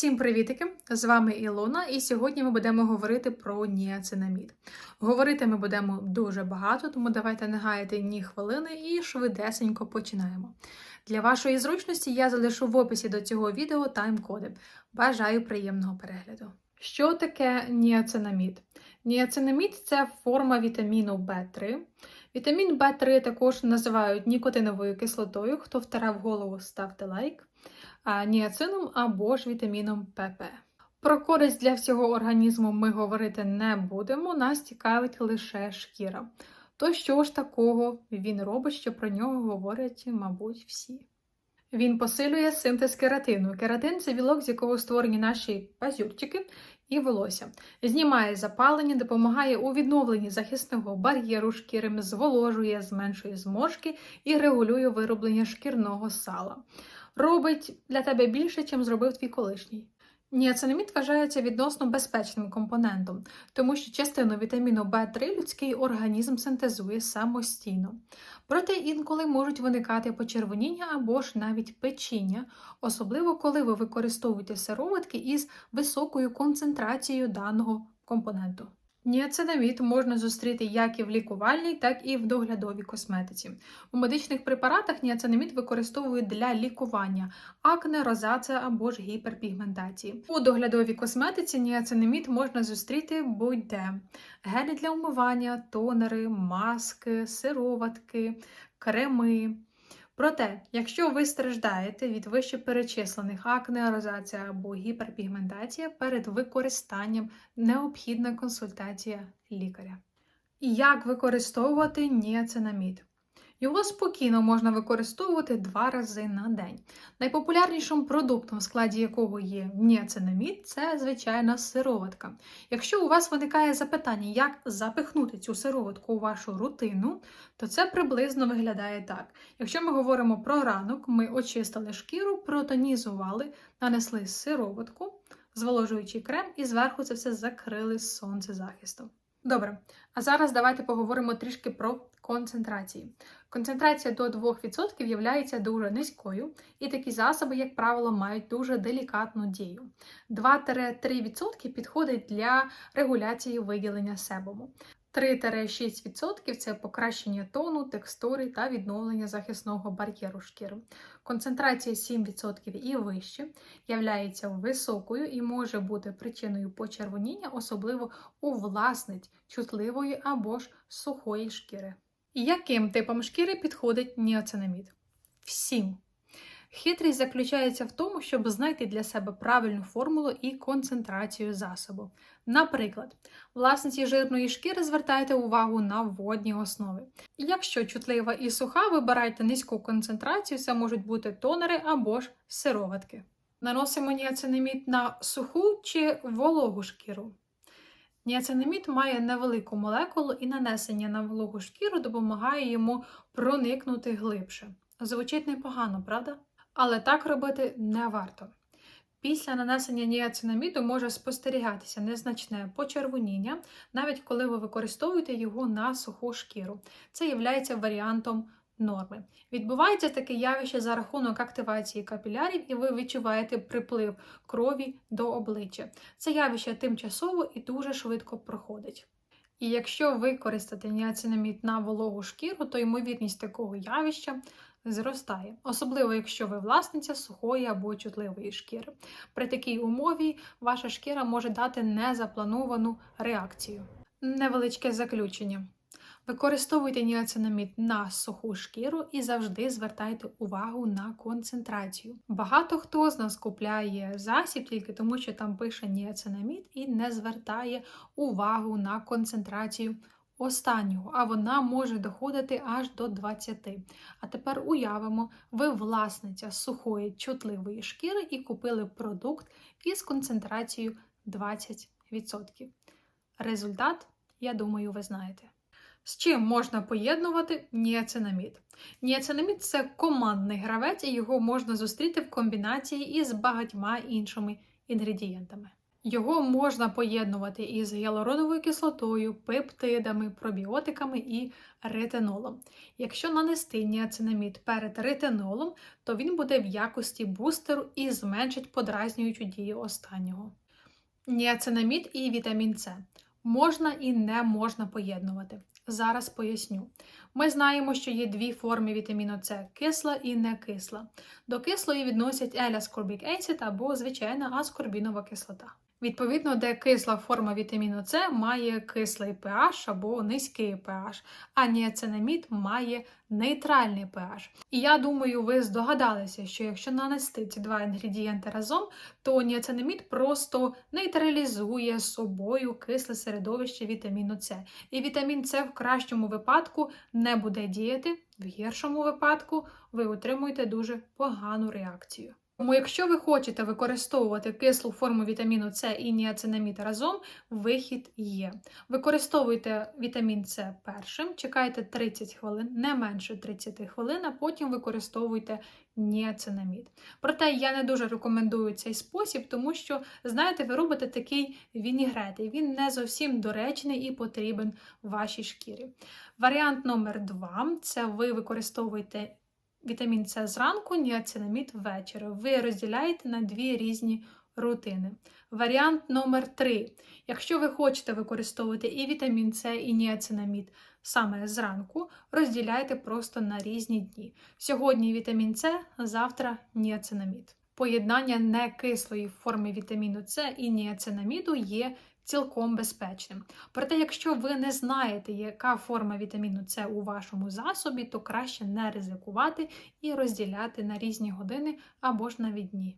Всім привітики! З вами Ілона, і сьогодні ми будемо говорити про ніацинамід. Говорити ми будемо дуже багато, тому давайте не гаяти ні хвилини і швидесенько починаємо. Для вашої зручності я залишу в описі до цього відео тайм-коди. Бажаю приємного перегляду. Що таке ніацинамід? Ніацинамід це форма вітаміну В3. Вітамін В3 також називають нікотиновою кислотою. Хто втирав голову, ставте лайк ніацином або ж вітаміном ПП. Про користь для всього організму ми говорити не будемо, нас цікавить лише шкіра. То що ж такого він робить, що про нього говорять, мабуть, всі. Він посилює синтез кератину. Кератин це білок, з якого створені наші пазюрчики і волосся. Знімає запалення, допомагає у відновленні захисного бар'єру шкіри, зволожує, зменшує зморшки і регулює вироблення шкірного сала робить для тебе більше, чим зробив твій колишній. Ніацинамід вважається відносно безпечним компонентом, тому що частину вітаміну В3 людський організм синтезує самостійно. Проте інколи можуть виникати почервоніння або ж навіть печіння, особливо коли ви використовуєте сироватки із високою концентрацією даного компоненту. Ніацинамід можна зустріти як і в лікувальній, так і в доглядовій косметиці. У медичних препаратах ніацинамід використовують для лікування акне, розація або ж гіперпігментації. У доглядовій косметиці ніацинамід можна зустріти будь-де: гелі для умивання, тонери, маски, сироватки, креми. Проте, якщо ви страждаєте від вищеперечислених акне, розація або гіперпігментація, перед використанням необхідна консультація лікаря. Як використовувати ніацинамід? Його спокійно можна використовувати два рази на день. Найпопулярнішим продуктом, в складі якого є ніацинамід, це звичайна сироватка. Якщо у вас виникає запитання, як запихнути цю сироватку у вашу рутину, то це приблизно виглядає так. Якщо ми говоримо про ранок, ми очистили шкіру, протонізували, нанесли сироватку, зволожуючий крем, і зверху це все закрили сонцезахистом. Добре, а зараз давайте поговоримо трішки про концентрації. Концентрація до 2% є дуже низькою, і такі засоби, як правило, мають дуже делікатну дію. 2-3% підходить для регуляції виділення себуму. 3-6% це покращення тону, текстури та відновлення захисного бар'єру шкіри. Концентрація 7% і вище являється високою і може бути причиною почервоніння, особливо у власниць чутливої або ж сухої шкіри. Яким типом шкіри підходить ніацинамід? Всім. Хитрість заключається в тому, щоб знайти для себе правильну формулу і концентрацію засобу. Наприклад, власниці жирної шкіри звертайте увагу на водні основи. Якщо чутлива і суха, вибирайте низьку концентрацію, це можуть бути тонери або ж сироватки. Наносимо ніацинамід на суху чи вологу шкіру. Ніацинамід має невелику молекулу і нанесення на вологу шкіру допомагає йому проникнути глибше. Звучить непогано, правда? Але так робити не варто. Після нанесення ніацинаміду може спостерігатися незначне почервоніння, навіть коли ви використовуєте його на суху шкіру. Це є варіантом норми. Відбувається таке явище за рахунок активації капілярів, і ви відчуваєте приплив крові до обличчя. Це явище тимчасово і дуже швидко проходить. І якщо використати ніацинамід на вологу шкіру, то ймовірність такого явища зростає, особливо якщо ви власниця сухої або чутливої шкіри. При такій умові ваша шкіра може дати незаплановану реакцію. Невеличке заключення. Використовуйте ніацинамід на суху шкіру і завжди звертайте увагу на концентрацію. Багато хто з нас купляє засіб тільки тому, що там пише ніацинамід і не звертає увагу на концентрацію останнього, а вона може доходити аж до 20. А тепер уявимо, ви власниця сухої чутливої шкіри і купили продукт із концентрацією 20%. Результат, я думаю, ви знаєте. З чим можна поєднувати ніацинамід? Ніацинамід це командний гравець, і його можна зустріти в комбінації із багатьма іншими інгредієнтами. Його можна поєднувати із гіалуроновою кислотою, пептидами, пробіотиками і ретинолом. Якщо нанести ніацинамід перед ретинолом, то він буде в якості бустеру і зменшить подразнюючу дію останнього. Ніацинамід і вітамін С можна і не можна поєднувати. Зараз поясню. Ми знаємо, що є дві форми вітаміну С кисла і некисла. До кислої відносять L-ascorbic acid або звичайна аскорбінова кислота. Відповідно, де кисла форма вітаміну С має кислий pH або низький pH, а ніацинамід має нейтральний pH. І я думаю, ви здогадалися, що якщо нанести ці два інгредієнти разом, то ніацинамід просто нейтралізує собою кисле середовище вітаміну С. І вітамін С в кращому випадку не буде діяти, в гіршому випадку ви отримуєте дуже погану реакцію. Тому, якщо ви хочете використовувати кислу форму вітаміну С і ніацинамід разом, вихід є. Використовуйте вітамін С першим, чекайте 30 хвилин, не менше 30 хвилин, а потім використовуйте ніацинамід. Проте я не дуже рекомендую цей спосіб, тому що, знаєте, ви робите такий вінігрет, і він не зовсім доречний і потрібен вашій шкірі. Варіант номер два це ви використовуєте вітамін С зранку, ніацинамід ввечері. Ви розділяєте на дві різні рутини. Варіант номер 3 Якщо ви хочете використовувати і вітамін С, і ніацинамід саме зранку, розділяйте просто на різні дні. Сьогодні вітамін С, завтра ніацинамід. Поєднання некислої форми вітаміну С і ніацинаміду є цілком безпечним. Проте, якщо ви не знаєте, яка форма вітаміну С у вашому засобі, то краще не ризикувати і розділяти на різні години або ж навіть дні.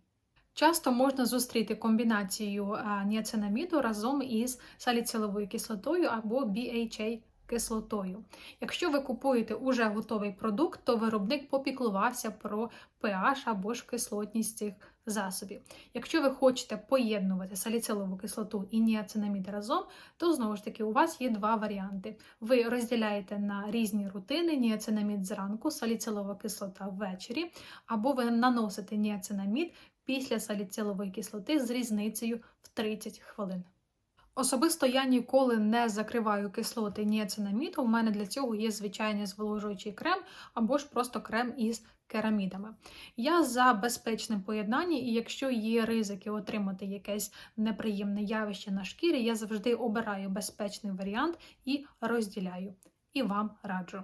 Часто можна зустріти комбінацію ніацинаміду разом із саліциловою кислотою або BHA кислотою. Якщо ви купуєте уже готовий продукт, то виробник попіклувався про pH або ж кислотність цих засобів. Якщо ви хочете поєднувати саліцилову кислоту і ніацинамід разом, то знову ж таки у вас є два варіанти. Ви розділяєте на різні рутини ніацинамід зранку, саліцилова кислота ввечері, або ви наносите ніацинамід після саліцилової кислоти з різницею в 30 хвилин. Особисто я ніколи не закриваю кислоти ніацинаміду, У мене для цього є звичайний зволожуючий крем або ж просто крем із керамідами. Я за безпечним поєднання, і якщо є ризики отримати якесь неприємне явище на шкірі, я завжди обираю безпечний варіант і розділяю. І вам раджу.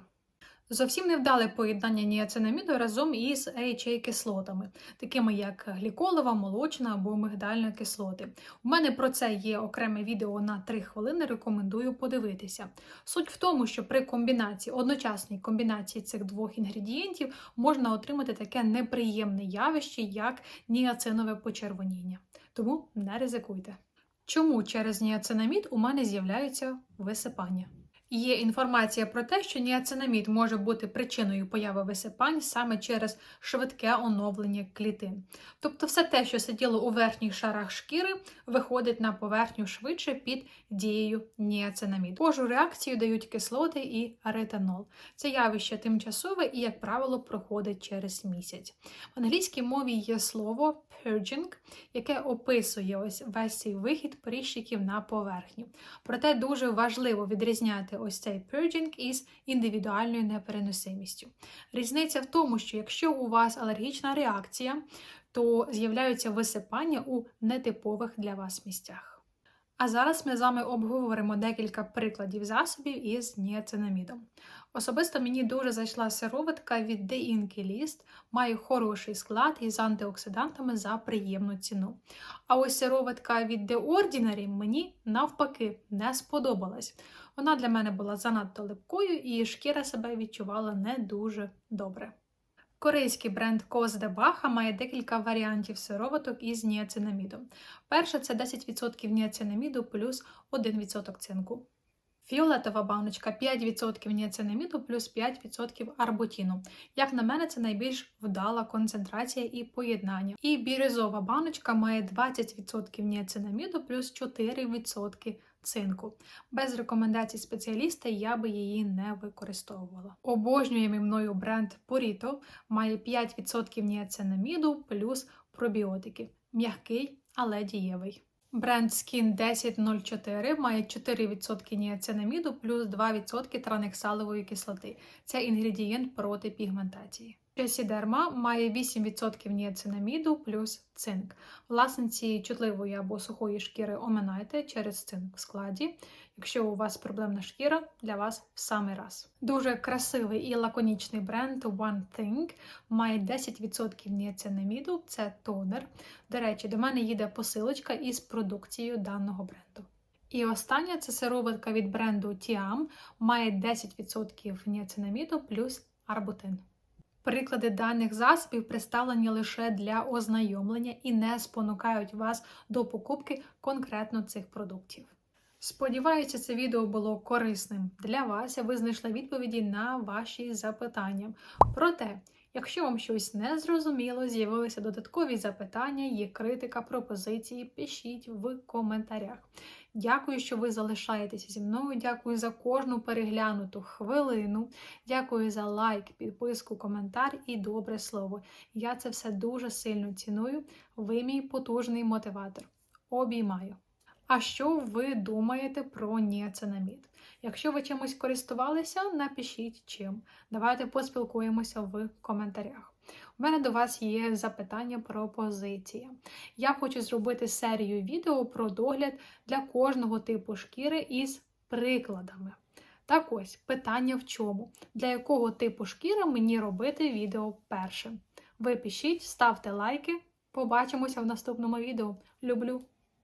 Зовсім невдале поєднання ніацинаміду разом із AHA кислотами, такими як гліколова, молочна або мигдальна кислоти. У мене про це є окреме відео на 3 хвилини, рекомендую подивитися. Суть в тому, що при комбінації, одночасній комбінації цих двох інгредієнтів можна отримати таке неприємне явище, як ніацинове почервоніння. Тому не ризикуйте. Чому через ніацинамід у мене з'являються висипання? Є інформація про те, що ніацинамід може бути причиною появи висипань саме через швидке оновлення клітин. Тобто, все те, що сиділо у верхніх шарах шкіри, виходить на поверхню швидше під дією ніацинаміду. Кожу реакцію дають кислоти і ретинол. Це явище тимчасове і, як правило, проходить через місяць. В англійській мові є слово purging, яке описує ось весь цей вихід прищиків на поверхню. Проте дуже важливо відрізняти ось цей purging із індивідуальною непереносимістю. Різниця в тому, що якщо у вас алергічна реакція, то з'являються висипання у нетипових для вас місцях. А зараз ми з вами обговоримо декілька прикладів засобів із ніацинамідом. Особисто мені дуже зайшла сироватка від List, має хороший склад із антиоксидантами за приємну ціну. А ось сироватка від The Ordinary мені навпаки не сподобалась. Вона для мене була занадто липкою і шкіра себе відчувала не дуже добре. Корейський бренд Кос де Баха має декілька варіантів сироваток із ніацинамідом. Перше це 10% ніацинаміду плюс 1% цинку. Фіолетова баночка 5% ніацинаміду плюс 5% арбутіну. Як на мене, це найбільш вдала концентрація і поєднання. І бірюзова баночка має 20% ніацинаміду плюс 4% цинку. Без рекомендацій спеціаліста я би її не використовувала. Обожнюємий мною бренд Purito має 5% ніацинаміду плюс пробіотики. М'який, але дієвий. Бренд Skin 1004 має 4% ніацинаміду плюс 2% транексалової кислоти. Це інгредієнт проти пігментації. Сідерма має 8% ніацинаміду плюс цинк. Власниці чутливої або сухої шкіри оминайте через цинк в складі. Якщо у вас проблемна шкіра, для вас в самий раз. Дуже красивий і лаконічний бренд One Thing має 10% ніацинаміду, це тонер. До речі, до мене їде посилочка із продукцією даного бренду. І остання це сироватка від бренду Tiam, має 10% ніацинаміду плюс арбутин. Приклади даних засобів представлені лише для ознайомлення і не спонукають вас до покупки конкретно цих продуктів. Сподіваюся, це відео було корисним для вас, ви знайшли відповіді на ваші запитання. Проте, якщо вам щось не зрозуміло, з'явилися додаткові запитання, є критика, пропозиції, пишіть в коментарях. Дякую, що ви залишаєтеся зі мною. Дякую за кожну переглянуту хвилину. Дякую за лайк, підписку, коментар і добре слово. Я це все дуже сильно ціную. Ви мій потужний мотиватор. Обіймаю. А що ви думаєте про ніацинамід? Якщо ви чимось користувалися, напишіть чим. Давайте поспілкуємося в коментарях. У мене до вас є запитання пропозиція. Я хочу зробити серію відео про догляд для кожного типу шкіри із прикладами. Так ось, питання в чому? Для якого типу шкіри мені робити відео першим? Ви пишіть, ставте лайки. Побачимося в наступному відео. Люблю!